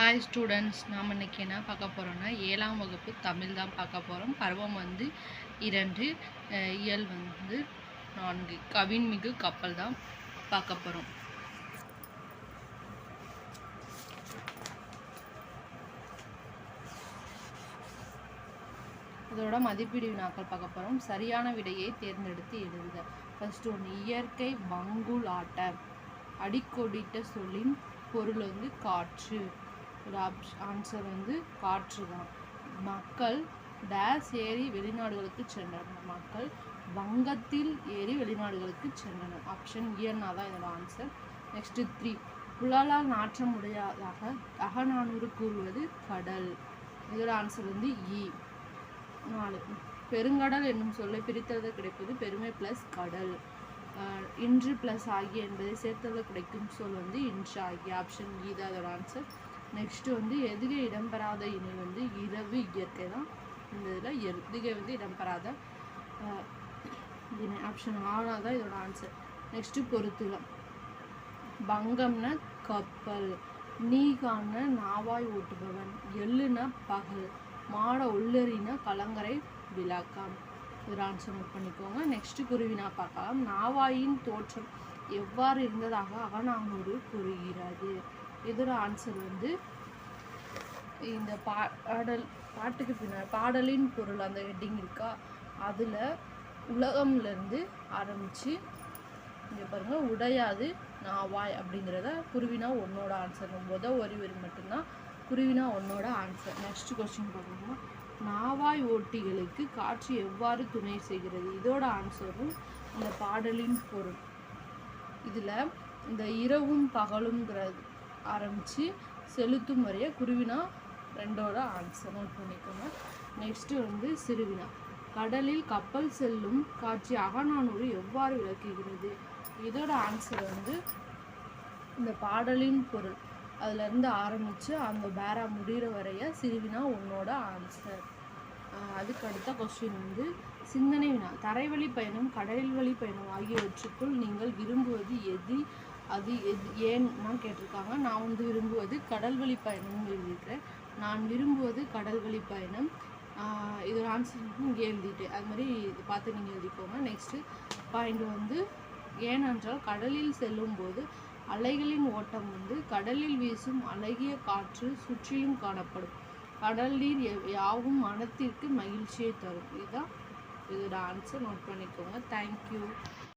Hi students நாம் இன்னைக்கு என்ன பார்க்க போகிறோன்னா ஏழாம் வகுப்பு தமிழ் தான் பார்க்க போகிறோம் பருவம் வந்து இரண்டு இயல் வந்து நான்கு. கவின்மிகு கப்பல் தான் பார்க்க போகிறோம் இதோட மதிப்பீடு வினாக்கள் பார்க்க போகிறோம் சரியான விடையை தேர்ந்தெடுத்து எழுதுக. ஃபஸ்ட்டு ஒன்று இயற்கை பங்குலாட்ட ஆட்ட சொல்லின் பொருள் வந்து காற்று. ஒரு ஆன்சர் வந்து காற்று தான். மக்கள் டேஸ் ஏறி வெளிநாடுகளுக்கு சென்றனர். மக்கள் வங்கத்தில் ஏறி வெளிநாடுகளுக்கு சென்றனர். ஆப்ஷன் இயன்னா தான் இதோட ஆன்சர் நெக்ஸ்ட்டு த்ரீ புலாலால் நாற்றம் உடையதாக அகநானூறு கூறுவது கடல். இதோட ஆன்சர் வந்து இ நாலு. பெருங்கடல் என்னும் சொல்லை பிரித்தது கிடைப்பது பெருமை ப்ளஸ் கடல். ஆஹ் இன்று ப்ளஸ் ஆகிய என்பதை சேர்த்தெழுத கிடைக்கும் சொல் வந்து இன்று ஆகிய. ஆப்ஷன் இ e தான் அதோட ஆன்சர் நெக்ஸ்ட்டு வந்து எதுகை இடம்பெறாத இணை வந்து இரவு இயற்கை தான். இந்த இதில் எதுகை வந்து இடம்பெறாத இணை. ஆப்ஷன் ஆனா தான் இதோட ஆன்சர் நெக்ஸ்ட்டு பொறுத்துக பங்கம்னா கப்பல் நீகான நாவாய் ஓட்டுபவன் எள்ளுனா பகல் மாட உள்ளறினா கலங்கரை விளக்கம். ஒரு ஆன்சர் நோட் பண்ணிக்கோங்க. நெக்ஸ்ட்டு குருவினா பார்க்கலாம். நாவாயின் தோற்றம் எவ்வாறு இருந்ததாக அகநானூறு கூறுகிறது. இதோட ஆன்சர் வந்து இந்த பாடல் பாட்டுக்கு பின்னாடி பாடலின் பொருள் அந்த ஹெட்டிங் இருக்கா? அதில் உலகம்லேருந்து ஆரம்பித்து இங்கே பாருங்கள் உடையாது நாவாய் அப்படிங்கிறத குருவினா ஒன்னோட ஆன்சர் முத ஒரு வரி மட்டும்தான் குருவினா ஒன்னோட ஆன்சர் நெக்ஸ்ட் கொஸ்டின் பார்க்கணும்னா நாவாய் ஓட்டிகளுக்கு காற்று எவ்வாறு துணை செய்கிறது? இதோட ஆன்சரும் இந்த பாடலின் பொருள். இதில் இந்த இரவும் பகலுங்கிறது ஆரம்பித்து செலுத்தும் வரைய குருவினா ரெண்டோட ஆன்சர் நோட் பண்ணிக்கோங்க. நெக்ஸ்ட்டு வந்து சிறுவினா. கடலில் கப்பல் செல்லும் காட்சி அகநானூறு எவ்வாறு விளக்குகிறது? இதோட ஆன்சர் வந்து இந்த பாடலின் பொருள். அதுலேருந்து ஆரம்பித்து அந்த பேரா முடிகிற வரைய சிறுவினா உன்னோட ஆன்சர் அதுக்கு அடுத்த கொஸ்டின் வந்து சிந்தனை வினா. தரைவழி பயணம் கடல் வழி பயணம் ஆகியவற்றுக்குள் நீங்கள் விரும்புவது எது? அது எது ஏன்னா கேட்டிருக்காங்க. நான் வந்து விரும்புவது கடல் வழி பயணம்னு எழுதிட்டேன் நான் விரும்புவது கடல் வழி பயணம். இது இதோட ஆன்சர் இங்கே எழுதிட்டேன். அது மாதிரி இது பார்த்து நீங்கள் எழுதிக்கோங்க. நெக்ஸ்ட்டு பாயிண்ட் வந்து ஏனென்றால் கடலில் செல்லும்போது அலைகளின் ஓட்டம் வந்து கடலில் வீசும் அழகிய காற்று சுற்றிலும் காணப்படும். கடல் நீர் யாவும் மனத்திற்கு மகிழ்ச்சியை தரும். இதுதான் இதோட ஆன்சர் நோட் பண்ணிக்கோங்க. தேங்க்யூ